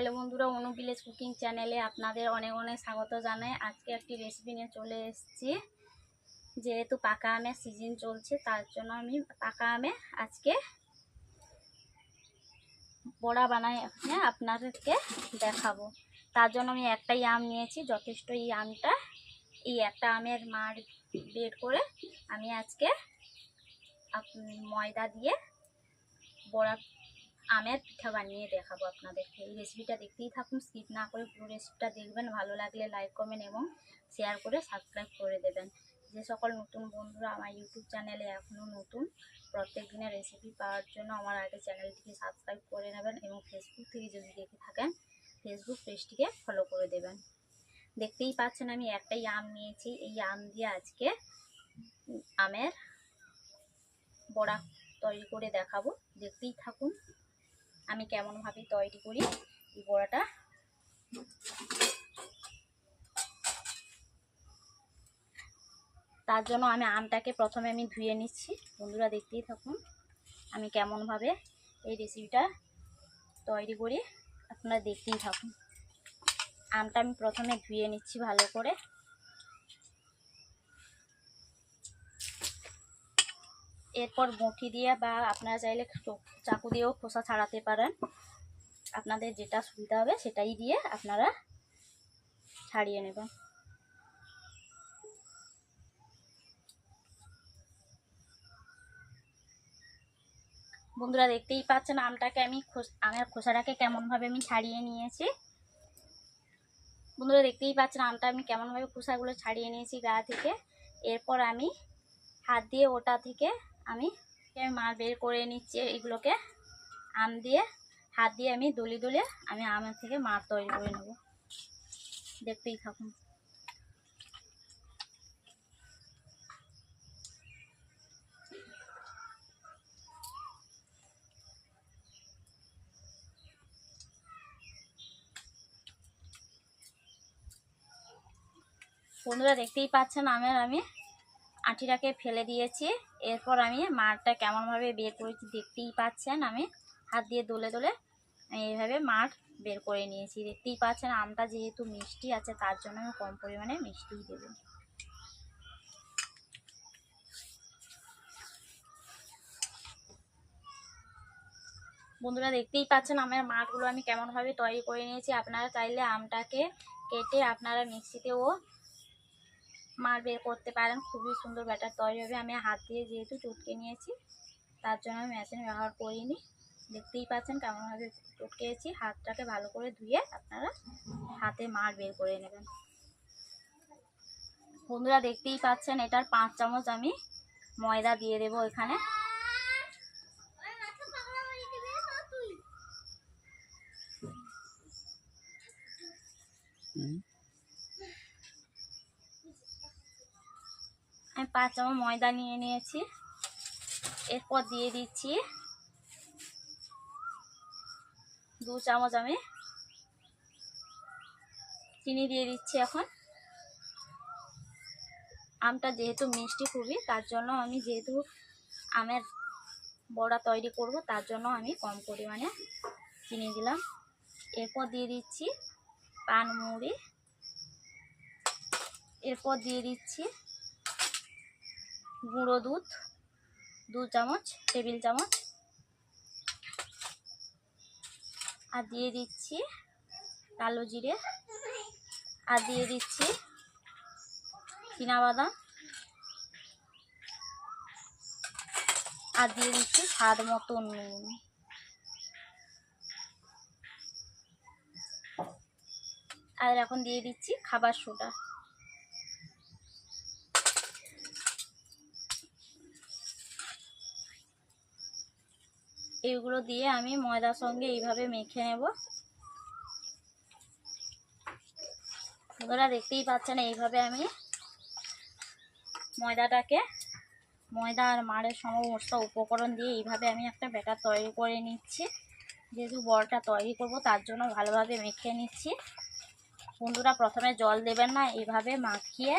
Hello বন্ধুরা, অনু cooking চ্যানেলে আপনাদের অনেক অনেক স্বাগত জানাই। আজকে একটি রেসিপি নিয়ে চলে এসেছি। যেহেতু পাকা আমের সিজন চলছে, তার জন্য আমি পাকা আমে আজকে বড়া বানাই আপনাদেরকে দেখাবো। তার জন্য আমি একটাই আম নিয়েছি, যথেষ্ট এই আমটা। এই একটা আমের মার বের করে আমি আজকে ময়দা দিয়ে বড়া আমের পিঠা বানিয়ে দেখাবো আপনাদেরকে। এই রেসিপিটা দেখতেই থাকুন স্কিপ না করে পুরো রেসিপিটা দেখবেন। ভালো লাগলে লাইক কমেন্ট এবং শেয়ার করে সাবস্ক্রাইব করে দেবেন। যে সকল নতুন বন্ধুরা আমার ইউটিউব চ্যানেলে এখনও নতুন, প্রত্যেক দিনের রেসিপি পাওয়ার জন্য আমার আগে চ্যানেলটিকে সাবস্ক্রাইব করে নেবেন এবং ফেসবুক থেকে যদি দেখে থাকেন ফেসবুক পেজটিকে ফলো করে দেবেন। দেখতেই পাচ্ছেন আমি একটাই আম নিয়েছি। এই আম দিয়ে আজকে আমের বড়া তৈরি করে দেখাবো। দেখতেই থাকুন। আমি কেমনভাবে তৈরি করি এই বড়াটা। তার জন্য আমি আমটাকে প্রথমে আমি ধুয়ে নিচ্ছি। বন্ধুরা দেখতেই থাকুন, আমি কেমনভাবে এই রেসিপিটা তৈরি করি। আপনারা দেখতেই থাকুন। আমটা আমি প্রথমে ধুয়ে নিচ্ছি ভালো করে। এরপর মুঠি দিয়ে বা আপনারা চাইলে চাকু দিয়েও খোসা ছাড়াতে পারেন। আপনাদের যেটা সুবিধা হবে সেটাই দিয়ে আপনারা ছাড়িয়ে নেবেন। বন্ধুরা দেখতেই পাচ্ছেন আমটাকে আমি আমের খোসাটাকে কেমনভাবে আমি ছাড়িয়ে নিয়েছি। বন্ধুরা দেখতেই পাচ্ছেন আমটা আমি কেমনভাবে খোসাগুলো ছাড়িয়ে নিয়েছি গা থেকে। এরপর আমি হাত দিয়ে ওটা থেকে আমি মাল বের করে নিচ্ছি এগুলোকে। আম দিয়ে, হাত দিয়ে আমি দলি দলে আমি আমের থেকে মার তৈরি করে নেব। দেখতেই থাকুন। বন্ধুরা দেখতেই পাচ্ছেন আমের আমি আটিটাকে ফেলে দিয়েছি। এরপর আমি মাঠটা কেমনভাবে বের করেছি দেখতেই পাচ্ছেন আমি। হাত দিয়ে দোলে দোলে এইভাবে মাঠ বের করে নিয়েছি। দেখতেই পাচ্ছেন আমটা যেহেতু মিষ্টি আছে, তার জন্য আমি কম পরিমাণে মিষ্টিই দেবো। বন্ধুরা, দেখতেই পাচ্ছেন আমের মাঠগুলো আমি কেমনভাবে তৈরি করে নিয়েছি। আপনারা চাইলে আমটাকে কেটে আপনারা মিক্সিতেও মার বের করতে পারেন, খুবই সুন্দর ব্যাটার তৈরি হবে। আমি হাত দিয়ে যেহেতু চটকে নিয়েছি, তার জন্য আমি মেশিন ব্যবহার করিনি। দেখতেই পাচ্ছেন কেমনভাবে চটকেছি। হাতটাকে ভালো করে ধুয়ে আপনারা হাতে মার বের করে নেবেন। বন্ধুরা, দেখতেই পাচ্ছেন এটার পাঁচ চামচ আমি ময়দা দিয়ে দেবো এখানে। আমি পাঁচ চামচ ময়দা নিয়ে নিয়েছি। এরপর দিয়ে দিচ্ছি দু চামচ আমি চিনি দিয়ে দিচ্ছি এখন। আমটা যেহেতু মিষ্টি খুবই, তার জন্য আমি যেহেতু আমের বড়া তৈরি করব, তার জন্য আমি কম পরিমাণে চিনি দিলাম। এরপর দিয়ে দিচ্ছি পানমুড়ি এরপর দিয়ে দিচ্ছি গুঁড়ো দুধ, দু চামচ, টেবিল চামচ। আর দিয়ে দিচ্ছি কালো জিরে। আর দিয়ে দিচ্ছি বাদাম। আর দিয়ে দিচ্ছি স্বাদ মতো নুন। আর এখন দিয়ে দিচ্ছি খাবার সোডা। এইগুলো দিয়ে আমি ময়দার সঙ্গে এইভাবে মেখে নেব। বন্ধুরা দেখতেই পাচ্ছেন, এইভাবে আমি ময়দাটাকে, ময়দা আর মাড়ের সমস্ত উপকরণ দিয়ে এইভাবে আমি একটা ব্যাটার তৈরি করে নিচ্ছি। যেহেতু বড়টা তৈরি করব, তার জন্য ভালোভাবে মেখে নিচ্ছি। বন্ধুরা প্রথমে জল দেবেন না, এইভাবে মাখিয়ে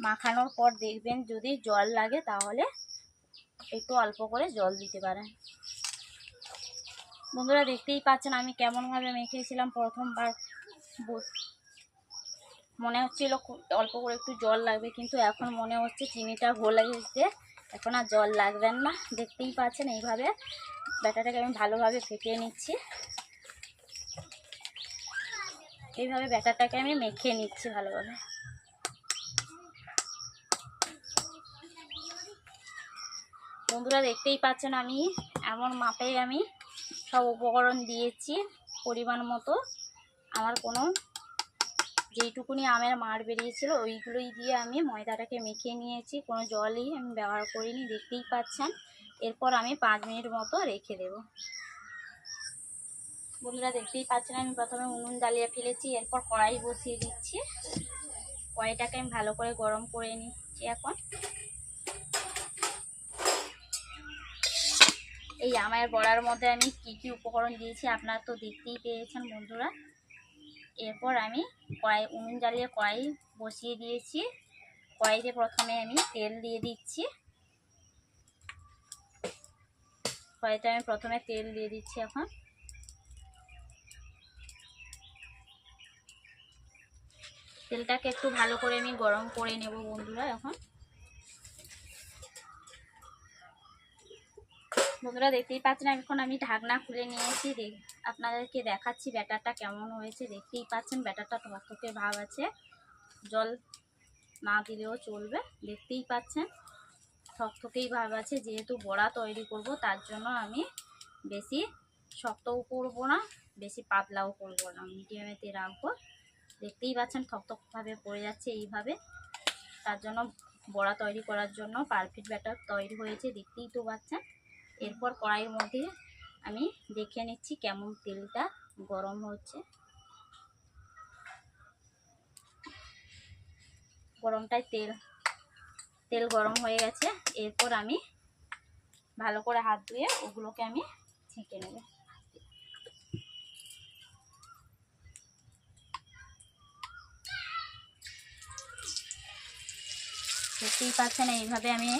মাখানোর পর দেখবেন যদি জল লাগে তাহলে একটু অল্প করে জল দিতে পারেন। বন্ধুরা দেখতেই পাচ্ছেন আমি কেমনভাবে মেখেছিলাম প্রথমবার। মনে হচ্ছিল অল্প করে একটু জল লাগবে, কিন্তু এখন মনে হচ্ছে চিনিটা গলে গেছে। এখন আর জল লাগবেন না। দেখতেই পাচ্ছেন এইভাবে ব্যাটাটাকে আমি ভালোভাবে ফেটিয়ে নিচ্ছি। এইভাবে ব্যাটাটাকে আমি মেখে নিচ্ছি ভালোভাবে। বন্ধুরা দেখতেই পাচ্ছেন আমি এমন মাপে আমি সব উপকরণ দিয়েছি পরিমাণ মতো। আমার কোনো যেইটুকুনি আমের মার বেরিয়েছিল, ওইগুলোই দিয়ে আমি ময়দাটাকে মেখে নিয়েছি। কোনো জলই আমি ব্যবহার করিনি, দেখতেই পাচ্ছেন। এরপর আমি পাঁচ মিনিট মতো রেখে দেব। বন্ধুরা, দেখতেই পাচ্ছেন, আমি প্রথমে উনুন জ্বালিয়ে ফেলেছি, এরপর কড়াই বসিয়ে দিচ্ছি। কড়াইটাকে আমি ভালো করে গরম করে নিচ্ছি এখন। এই আমার বড়ার মধ্যে আমি কি কি উপকরণ দিয়েছি আপনারা তো দেখতেই পেয়েছেন বন্ধুরা। এরপর আমি কড়াই, উনুন জ্বালিয়ে কড়াই বসিয়ে দিয়েছি। কড়াইতে প্রথমে আমি তেল দিয়ে দিচ্ছি। কড়াইতে আমি প্রথমে তেল দিয়ে দিচ্ছি এখন। তেলটাকে একটু ভালো করে আমি গরম করে নেব বন্ধুরা এখন। বন্ধুরা দেখতেই পাচ্ছেন, এখন আমি ঢাকনা খুলে নিয়েছি। দেখ, আপনাদেরকে দেখাচ্ছি ব্যাটারটা কেমন হয়েছে। দেখতেই পাচ্ছেন, ব্যাটারটা টকটকে ভাব আছে। জল না দিলেও চলবে, দেখতেই পাচ্ছেন। থকথকেই ভাব আছে, যেহেতু বড়া তৈরি করব, তার জন্য আমি বেশি শক্তও করব না, বেশি পাতলাও করব না, মিডিয়ামেতে রাখব। দেখতেই পাচ্ছেন থকথকভাবে পড়ে যাচ্ছে এইভাবে। তার জন্য বড়া তৈরি করার জন্য পারফেক্ট ব্যাটার তৈরি হয়েছে, দেখতেই তো পাচ্ছেন। এরপর কড়াইয়ের মধ্যে আমি দেখে নিচ্ছি কেমন তেলটা গরম হচ্ছে। গরমটায় তেল তেল গরম হয়ে গেছে। এরপর আমি ভালো করে হাত ধুয়ে ওগুলোকে আমি ছেঁকে নেব। দেখতেই পাচ্ছেন এইভাবে আমি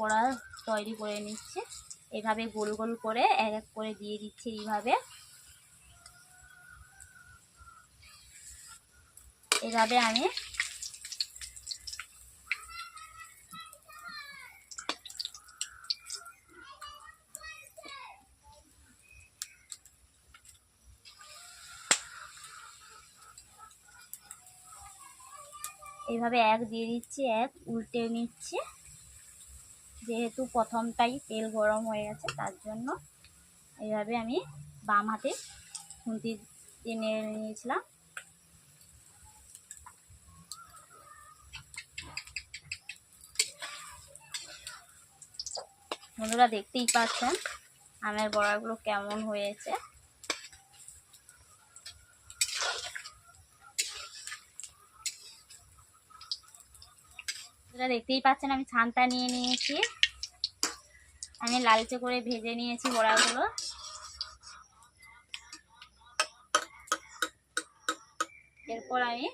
বড়া তৈরি করে নিচ্ছে। এভাবে গোল গোল করে এক এক করে দিয়ে দিচ্ছে এইভাবে। এভাবে আমি এভাবে এক দিয়ে দিচ্ছি, এক উল্টে নিচ্ছি। যেহেতু প্রথমটাই তেল গরম হয়ে গেছে, তার জন্য এইভাবে আমি বাম হাতে খুন্তি দিয়ে নিয়েছিলাম। বন্ধুরা দেখতেই পাচ্ছেন আমের বড়াগুলো কেমন হয়েছে। বন্ধুরা, দেখতেই পাচ্ছেন আমি ছানটা নিয়ে নিয়েছি। আমি লালচে করে ভেজে নিয়েছি বড়াগুলো। এরপর আমি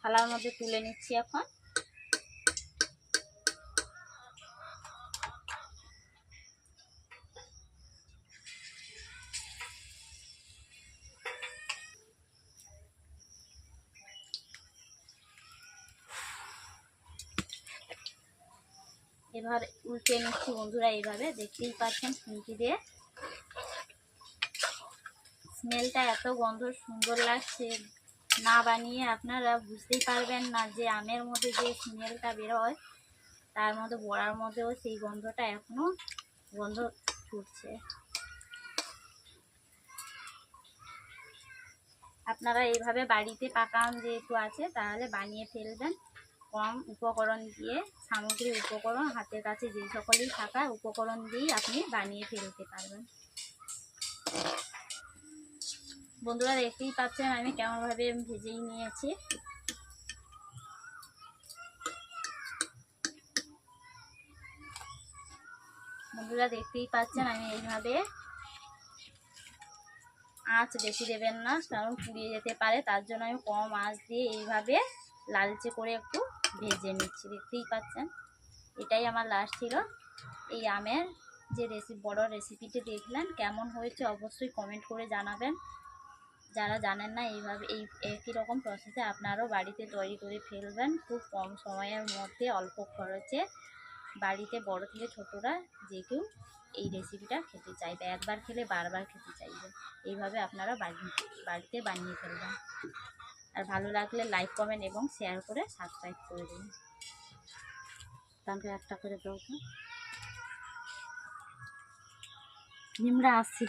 থালার মধ্যে তুলে নিচ্ছি এখন। এবার উল্টে নিচ্ছি বন্ধুরা এইভাবে, দেখতেই পাচ্ছেন খুন্তি দিয়ে। স্মেলটা এত গন্ধ, সুন্দর লাগছে। না বানিয়ে আপনারা বুঝতেই পারবেন না যে আমের মধ্যে যে স্মেলটা বেরোয় তার মধ্যে, বড়ার মধ্যেও সেই গন্ধটা এখনও গন্ধ ছুটছে। আপনারা এইভাবে বাড়িতে পাকা আম যেহেতু আছে, তাহলে বানিয়ে ফেলবেন। কম উপকরণ দিয়ে, সামগ্রী উপকরণ, হাতের কাছে যে সকলেই থাকা উপকরণ দিয়েই আপনি বানিয়ে ফেলতে পারবেন। বন্ধুরা, দেখতেই পাচ্ছেন আমি কেমনভাবে ভেজেই নিয়েছি। বন্ধুরা, দেখতেই পাচ্ছেন আমি এইভাবে আঁচ বেশি দেবেন না, কারণ পুড়িয়ে যেতে পারে, তার জন্য আমি কম আঁচ দিয়ে এইভাবে লালচে করে একটু ভেজে নিচ্ছি, দেখতেই পাচ্ছেন? এটাই আমার লাস্ট ছিল। এই আমের যে রেসিপি বড় রেসিপিটি দেখলেন, কেমন হয়েছে অবশ্যই কমেন্ট করে জানাবেন। যারা জানেন না, এইভাবে, এই একই রকম প্রসেসে আপনারাও বাড়িতে তৈরি করে ফেলবেন। খুব কম সময়ের মধ্যে, অল্প খরচে বাড়িতে বড় থেকে ছোটরা যে কেউ এই রেসিপিটা খেতে চাইবে। একবার খেলে বারবার খেতে চাইবে। এইভাবে আপনারা বাড়ি, বাড়িতে বানিয়ে ফেলবেন। আর ভালো লাগলে লাইক কমেন্ট এবং শেয়ার করে সাবস্ক্রাইব করে দিন। তাহলে একটা করে দাও নিমরা আসছি